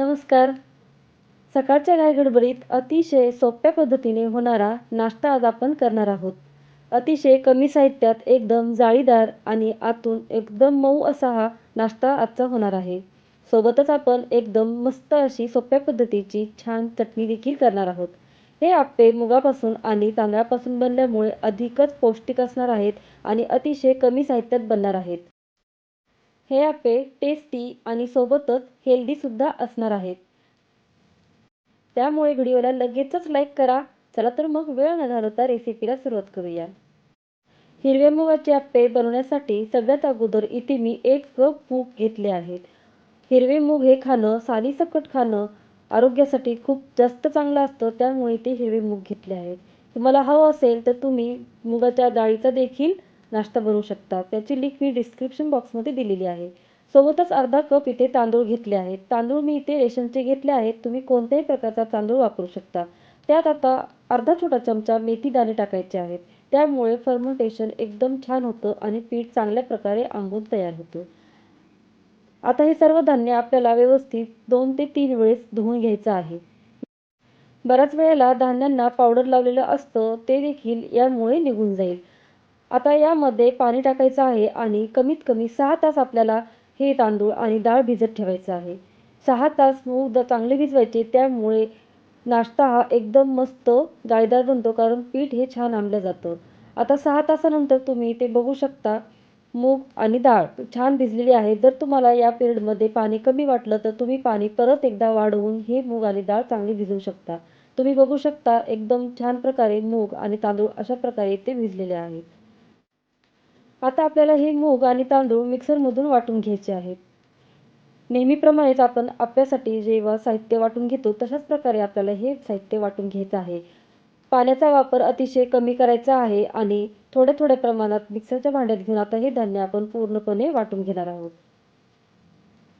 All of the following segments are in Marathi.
नमस्कार. सकाळच्या घाईगडबडीत अतिशय सोप्या पद्धतीने होणारा नाश्ता आज आपण करणार आहोत. अतिशय कमी साहित्यात एकदम जाळीदार आणि आतून एकदम मऊ असा हा नाश्ता आजचा होणार आहे. सोबतच आपण एकदम मस्त अशी सोप्या पद्धतीची छान चटणी देखील करणार आहोत. हे आप्पे मुगापासून आणि तांदळापासून बनल्यामुळे अधिकच पौष्टिक असणार आहेत आणि अतिशय कमी साहित्यात बनणार आहेत. हे आप्पे टेस्टी आणि सोबतच हेल्दीसुद्धा असणार आहेत. त्यामुळे व्हिडिओला लगेचच लाईक करा. चला तर मग वेळ न घालवता रेसिपीला सुरुवात करूया. हिरव्या मुगाचे आप्पे बनवण्यासाठी सगळ्यात अगोदर इथे मी एक कप मूग घेतले आहेत. हिरवे मूग हे खाणं सालीसकट खाणं आरोग्यासाठी खूप जास्त चांगलं असतं. त्यामुळे ते हिरवे मूग घेतले आहेत. तुम्हाला हवं असेल तर तुम्ही मुगाच्या डाळीचा देखील नाश्ता बनवू शकता त्याची लिंक मी डिस्क्रिप्शन बॉक्समध्ये दिलेली आहे. सोबतच अर्धा कप इथे तांदूळ घेतले आहेत. तांदूळ मी इथे रेशनचे घेतले आहेत. तुम्ही कोणत्याही प्रकारचा तांदूळ वापरू शकता. त्यात आता अर्धा छोटा चमचा मेथी दाणे टाकायचे आहेत. त्यामुळे फर्मेंटेशन एकदम छान होतं आणि पीठ चांगल्या प्रकारे आंबून तयार होतं. आता हे सर्व धान्य आपल्याला व्यवस्थित दोन ते तीन वेळेस धुवून घ्यायचं आहे. बऱ्याच वेळेला धान्यांना पावडर लावलेलं असतं ते देखील यामुळे निघून जाईल. आता यामध्ये पाणी टाकायचं आहे आणि कमीत कमी सहा तास आपल्याला हे तांदूळ आणि डाळ भिजत ठेवायचं आहे. सहा तास मूग चांगले भिजवायचे त्यामुळे नाश्ता हा एकदम मस्त जाळीदार बनतो कारण पीठ हे छान आंबलं जातं. आता सहा तासानंतर तुम्ही ते बघू शकता मूग आणि डाळ छान भिजलेली आहे. जर तुम्हाला या पिरियडमध्ये पाणी कमी वाटलं तर तुम्ही पाणी परत एकदा वाढवून हे मूग आणि डाळ चांगली भिजवू शकता. तुम्ही बघू शकता एकदम छान प्रकारे मूग आणि तांदूळ अशा प्रकारे ते भिजलेले आहेत. आता आपल्याला हे मूग आणि तांदूळ मिक्सरमधून वाटून घ्यायचे आहेत. नेहमीप्रमाणेच आपण आपल्यासाठी जेव्हा साहित्य वाटून घेतो तशाच प्रकारे आपल्याला हे साहित्य वाटून घ्यायचं आहे. पाण्याचा वापर अतिशय कमी करायचा आहे आणि थोड्या थोड्या प्रमाणात मिक्सरच्या भांड्यात घेऊन आता हे धान्य आपण पूर्णपणे वाटून घेणार आहोत.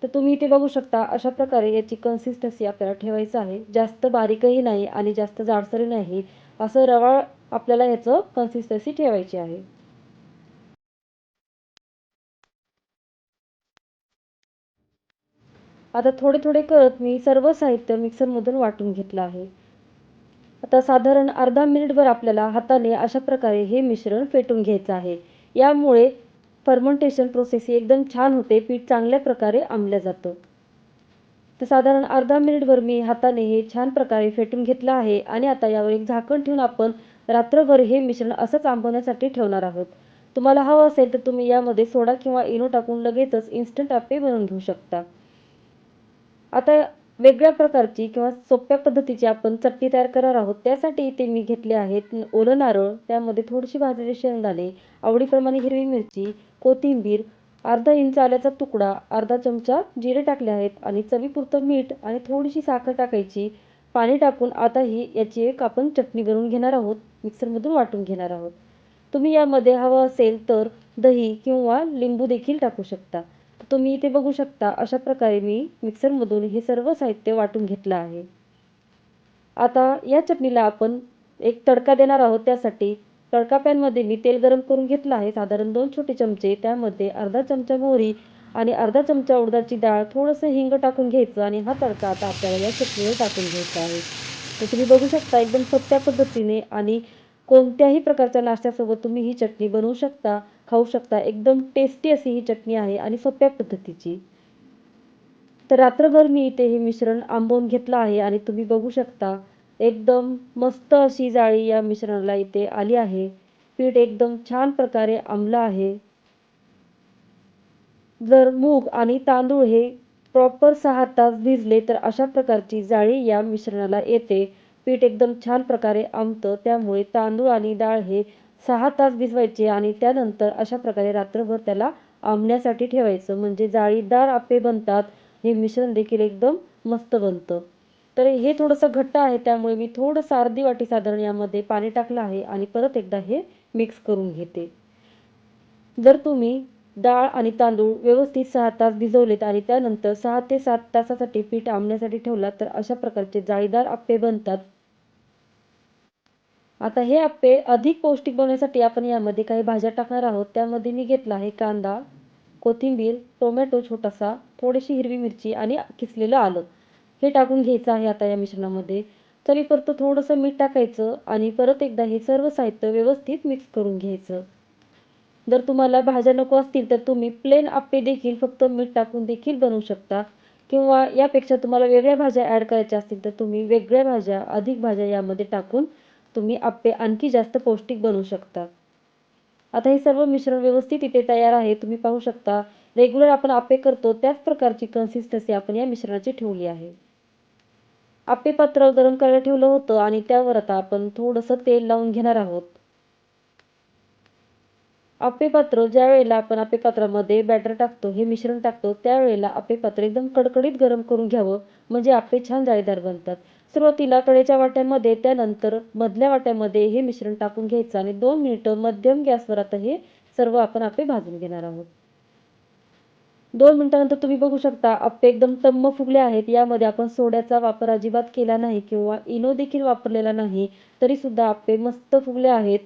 तर तुम्ही इथे बघू शकता अशा प्रकारे याची कन्सिस्टन्सी आपल्याला ठेवायचं आहे. जास्त बारीकही नाही आणि जास्त जाडसरही नाही. असं रवाळ आपल्याला याचं कन्सिस्टन्सी ठेवायची आहे. आता थोडे थोडे करत मी सर्व साहित्य मिक्सरमधून वाटून घेतलं आहे. आता साधारण अर्धा मिनिटभर आपल्याला हाताने अशा प्रकारे हे मिश्रण फेटून घ्यायचं आहे. यामुळे फर्मंटेशन प्रोसेस ही एकदम छान होते पीठ चांगल्या प्रकारे आंबलं जातं. तर साधारण अर्धा मिनिटभर मी हाताने हे छान प्रकारे फेटून घेतलं आहे आणि आता यावर एक झाकण ठेवून आपण रात्रभर हे मिश्रण असंच आंबवण्यासाठी ठेवणार आहोत. तुम्हाला हवं असेल तर तुम्ही यामध्ये सोडा किंवा इनो टाकून लगेचच इन्स्टंट आप्पे बनवून घेऊ शकता. आता वेगळ्या प्रकारची किंवा सोप्या पद्धतीची आपण चटणी तयार करणार आहोत. त्यासाठी इथे मी घेतले आहेत ओलं नारळ. त्यामध्ये थोडीशी भाजलेले शेंगदाणे आवडीप्रमाणे हिरवी मिरची कोथिंबीर अर्धा इंच आल्याचा तुकडा अर्धा चमचा जिरे टाकले आहेत आणि चवीपुरतं मीठ आणि थोडीशी साखर टाकायची. पाणी टाकून आता ही याची एक आपण चटणी बनवून घेणार आहोत. मिक्सरमधून वाटून घेणार आहोत. तुम्ही यामध्ये हवं असेल तर दही किंवा लिंबू देखील टाकू शकता. तुम्ही इथे बघू शकता अशा प्रकारे मी मिक्सरमधून हे सर्व साहित्य वाटून घेतलं आहे. आता या चटणीला आपण एक तडका देणार आहोत. त्यासाठी तडका पॅनमध्ये मी तेल गरम करून घेतलं आहे. साधारण दोन छोटे चमचे त्यामध्ये अर्धा चमचा मोहरी आणि अर्धा चमचा उडदाची डाळ थोडंसं हिंग टाकून घ्यायचं आणि हा तडका आता आपल्याला या चटणीवर टाकून घ्यायचा आहे. तर तुम्ही बघू शकता एकदम सोप्या पद्धतीने आणि कोणत्याही प्रकारच्या नाश्त्यासोबत तुम्ही ही चटणी बनवू शकता. खाऊ शकता. एकदम टेस्टी अशी ही चटणी आहे आणि सोप्या पद्धतीची. तर रात्रभर मी इथे हे मिश्रण आंबवून घेतलं आहे आणि तुम्ही बघू शकता एकदम मस्त अशी जाळी या मिश्रणाला इथे आली आहे. पीठ एकदम छान प्रकारे आंबलं आहे. जर मूग आणि तांदूळ हे प्रॉपर सहा तास भिजले तर अशा प्रकारची जाळी या मिश्रणाला येते. पीठ एकदम छान प्रकारे आंबतं त्यामुळे तांदूळ आणि डाळ हे सहा तास भिजवायचे आणि त्यानंतर अशा प्रकारे रात्रभर त्याला आंबण्यासाठी ठेवायचं. म्हणजे जाळीदार आप्पे बनतात. हे मिश्रण देखील एकदम मस्त बनतं. तर हे थोडंसं घट्ट आहे. त्यामुळे मी थोडंसं अर्धी वाटी साधारण यामध्ये पाणी टाकलं आहे आणि परत एकदा हे मिक्स करून घेते. जर तुम्ही डाळ आणि तांदूळ व्यवस्थित सहा तास भिजवलेत आणि त्यानंतर सहा ते सात तासासाठी पीठ आंबण्यासाठी ठेवलात तर अशा प्रकारचे जाळीदार आप्पे बनतात. आता हे आप्पे अधिक पौष्टिक बनवण्यासाठी आपण यामध्ये काही भाज्या टाकणार आहोत. त्यामध्ये मी घेतला आहे कांदा कोथिंबीर टोमॅटो छोटासा थोडीशी हिरवी मिरची आणि किसलेलं आलं. हे टाकून घ्यायचं आहे आता या मिश्रणामध्ये. तरी परत थोडंसं मीठ टाकायचं आणि परत एकदा हे सर्व साहित्य व्यवस्थित मिक्स करून घ्यायचं. जर तुम्हाला भाज्या नको असतील तर तुम्ही प्लेन आप्पे देखील फक्त मीठ टाकून देखील बनवू शकता. किंवा यापेक्षा तुम्हाला वेगळ्या भाज्या ॲड करायच्या असतील तर तुम्ही वेगळ्या भाज्या अधिक भाज्या यामध्ये टाकून तुम्ही आप्पे आणखी जास्त पौष्टिक बनवू शकता. आता हे सर्व मिश्रण व्यवस्थित इथे तयार आहे. तुम्ही पाहू शकता रेग्युलर आपण आप्पे करतो. त्याच प्रकारची कन्सिस्टन्सी आपण या मिश्रणाची ठेवली आहे. आप्पे पात्र गरम करायला ठेवलं होतं आणि त्यावर आता आपण थोडंसं तेल लावून घेणार आहोत. आप्पेपात्र ज्यावेळेला आपण आप्पे पात्रामध्ये बॅटर टाकतो हे मिश्रण टाकतो त्यावेळेला आप्पेपात्र एकदम कडकडीत गरम करून घ्यावं. म्हणजे आप्पे छान जाळीदार बनतात. सुरुवातीला कडेच्या वाट्यामध्ये त्यानंतर मधल्या वाट्यामध्ये हे मिश्रण टाकून घ्यायचं आणि दोन मिनिटं मध्यम गॅसवर आता हे सर्व आपण आप्पे भाजून घेणार आहोत. दोन मिनिटानंतर तुम्ही बघू शकता आप्पे एकदम तम्म फुगले आहेत. यामध्ये आपण सोड्याचा वापर अजिबात केला नाही किंवा इनो देखील वापरलेला नाही तरी सुद्धा आप्पे मस्त फुगले आहेत.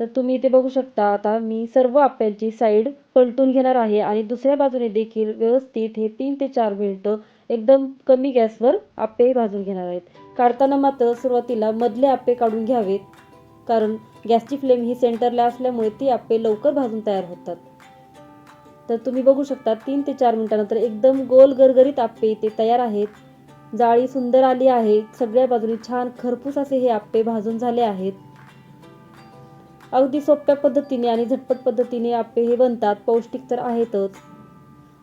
तर तुम्ही इथे बघू शकता आता मी सर्व आप्यांची साईड पलटून घेणार आहे आणि दुसऱ्या बाजूने देखील व्यवस्थित हे तीन ते चार मिनिटं एकदम कमी गॅसवर आप्पे भाजून घेणार आहेत. काढताना मात्र सुरुवातीला मधले आप्पे काढून घ्यावेत कारण गॅसची फ्लेम ही सेंटरला असल्यामुळे ती आप्पे लवकर भाजून तयार होतात. तर तुम्ही बघू शकता तीन ते चार मिनिटानंतर एकदम गोल गरगरीत आप्पे इथे तयार आहेत. जाळी सुंदर आली आहे. सगळ्या बाजूने छान खरपूस असे हे आप्पे भाजून झाले आहेत. अगदी सोप्या पद्धतीने आणि झटपट पद्धतीने आप्पे हे बनतात पौष्टिक तर आहेतच.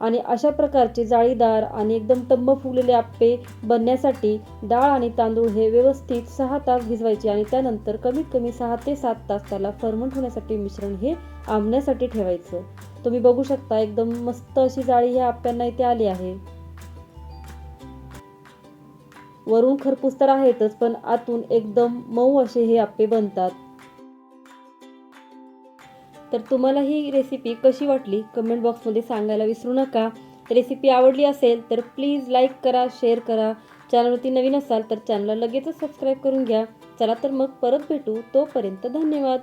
आणि अशा प्रकारचे जाळीदार आणि एकदम तंब फुगलेले आप्पे बनण्यासाठी डाळ आणि तांदूळ हे व्यवस्थित सहा तास भिजवायचे आणि त्यानंतर कमीत कमी सहा ते सात तास त्याला फर्मंट होण्यासाठी मिश्रण हे आंबण्यासाठी ठेवायचं. तुम्ही बघू शकता एकदम मस्त अशी जाळी ह्या आप्यांना इथे आली आहे. वरून खरपूस तर आहेतच पण आतून एकदम मऊ असे हे आप्पे बनतात. तर तुम्हाला ही रेसिपी कशी वाटली? कमेंट बॉक्समध्ये सांगायला विसरू नका. रेसिपी आवडली असेल तर प्लीज लाईक करा शेअर करा. चॅनलवरती नवीन असाल तर चॅनलला लगेचच सबस्क्राईब करून घ्या. चला तर मग परत भेटू. तोपर्यंत धन्यवाद.